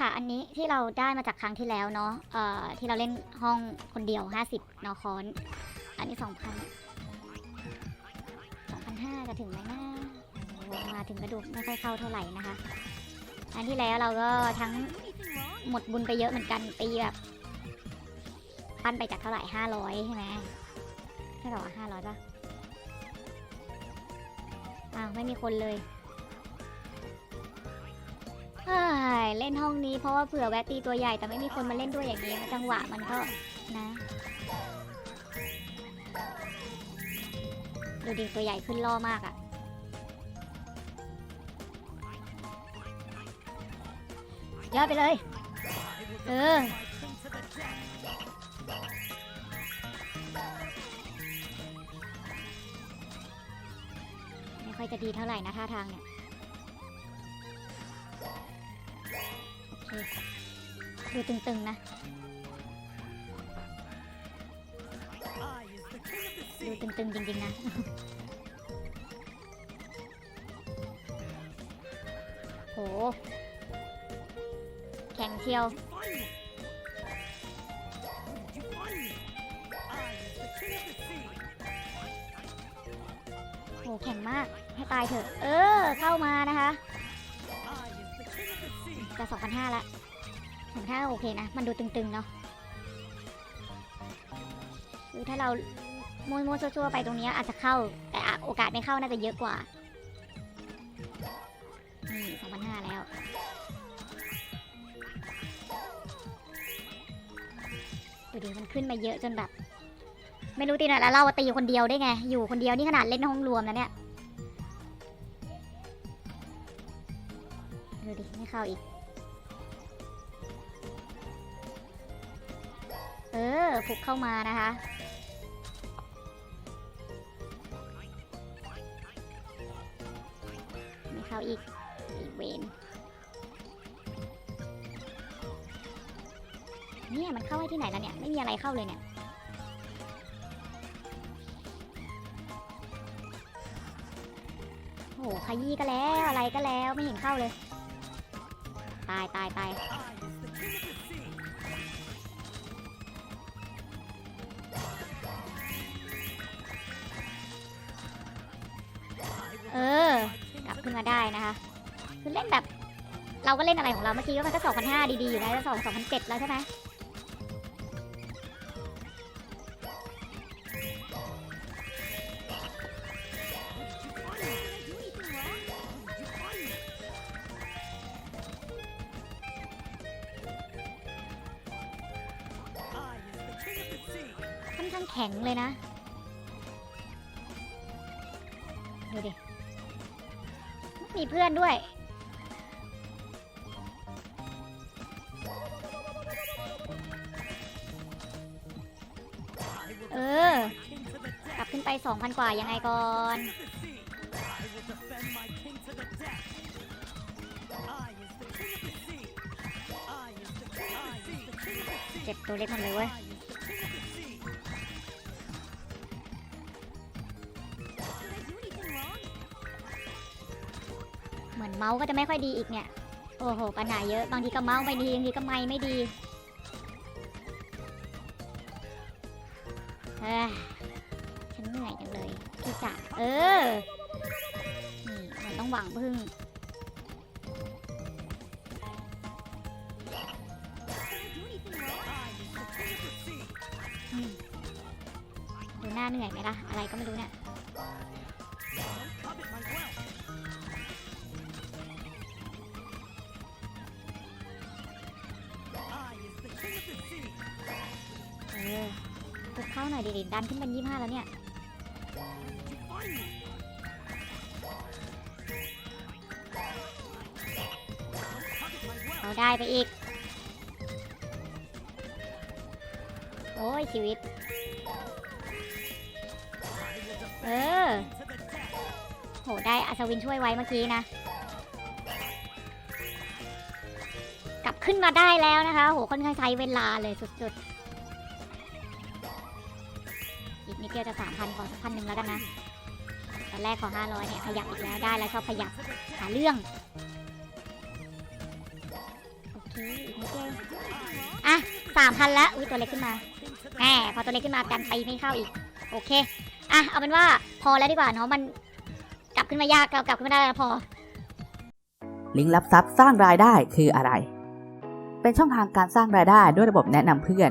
ค่ะ อันนี้ที่เราได้มาจากครั้งที่แล้วเนาะเอ่อที่เราเล่นห้องคนเดียว 50เนาะคอน อันนี้ 2,000 2,500จะถึงไหมนะมาถึงกระดูกไม่ค่อยเข้าเท่าไหร่นะคะ อันที่แล้วเราก็ทั้งหมดบุญไปเยอะเหมือนกันตีแบบปั้นไปจากเท่าไหร่500ใช่ไหมใช่เปล่าวะ500ป่ะอ้าวไม่มีคนเลย เล่นห้องนี้เพราะว่าเผื่อแวะตีตัวใหญ่แต่ไม่มีคนมาเล่นด้วยอย่างนี้จังหวะมันก็นะดูดิตัวใหญ่ขึ้นล่อมากอะ่ะยอดไปเลย เออไม่ค่อยจะดีเท่าไหร่นะท่าทางเนี่ย ดูตึงๆนะ ดูตึงๆจริงๆนะโห แข็งเชียวโหแข็งมาก ให้ตายเถอะ เออ เข้ามานะคะ จะ2,500ละ2,500โอเคนะ มันดูตึงๆเนาะคือถ้าเราโมัวๆซั่วๆไปตรงนี้อาจจะเข้า แต่โอกาสไม่เข้าน่าจะเยอะกว่านี่2,500แล้วดูดิมันขึ้นมาเยอะจนแบบ ไม่รู้ตีไหนแล้วเราตีคนเดียวได้ไง อยู่คนเดียวนี่ขนาดเล่นห้องรวมนะเนี่ยดูดิไม่เข้าอีก เออฟุกเข้ามานะคะ ไม่เข้าอีก อีกเวนเนี่ยมันเข้าให้ที่ไหนแล้วเนี่ย ไม่มีอะไรเข้าเลยเนี่ยโอ้โหขยี้ก็แล้วอะไรก็แล้วไม่เห็นเข้าเลย ตายตายตาย มาได้นะคะคือเล่นแบบ เราก็เล่นอะไรของเราเมื่อกี้ก็มันก็สองพันห้าดีๆอยู่นะแล้วสองสองพันเจ็ดแล้วใช่ไหมค่อนข้างแข็งเลยนะ ดูดิ มีเพื่อนด้วย เออ กลับขึ้นไป 2,000 กว่ายังไงก่อน เจ็บตัวเล็กมันเลยเว้ย เหมือนเมาส์ก็จะไม่ค่อยดีอีกเนี่ย โอ้โห ปัญหาเยอะ บางทีก็เมาส์ไม่ดี บางทีก็ไมค์ไม่ดีเอ้ฉันเหนื่อยจังเลยพี่จ๋าเออ นี่มันต้องหวังพึ่งดูหน้าเหนื่อยไหมล่ะ อะไรก็ไม่รู้เนี่ย ข้าหน่อยดิดิดันขึ้นเป็นยี่ห้าแล้วเนี่ย เอาได้ไปอีก โอ้ยชีวิต เออ โห ได้อัศวินช่วยไว้เมื่อกี้นะ กลับขึ้นมาได้แล้วนะคะ โหค่อนข้างใช้เวลาเลยสุดๆ นิดเดียวจะสามพันขอสักพันหนึ่งแล้วกันนะตอนแรกขอห้าร้อยเนี่ยขยับอีกแล้วได้แล้วชอบขยับหาเรื่องโอเคอีกนิดเดียวอะสามพันแล้วอุ้ยตัวเล็กขึ้นมาแหมพอตัวเล็กขึ้นมากันไปไม่เข้าอีก โอเคอะเอาเป็นว่าพอแล้วดีกว่าเนาะมันกลับขึ้นมายากเรากลับขึ้นมาได้แล้วพอ ลิงก์รับทรัพย์สร้างรายได้คืออะไร เป็นช่องทางการสร้างรายได้ด้วยระบบแนะนำเพื่อน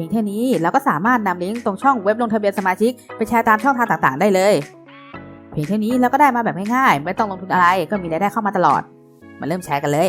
พียงแค่นี้เราก็สามารถนำลิงก์ตรงช่องเว็บลงทะเบียนสมาชิกไปแชร์ตามช่องทางต่างๆ ได้เลย เพียงแค่นี้เราก็ได้มาแบบง่ายๆ ไม่ต้องลงทุนอะไรก็มีรายได้เข้ามาตลอด มาเริ่มแชร์กันเลย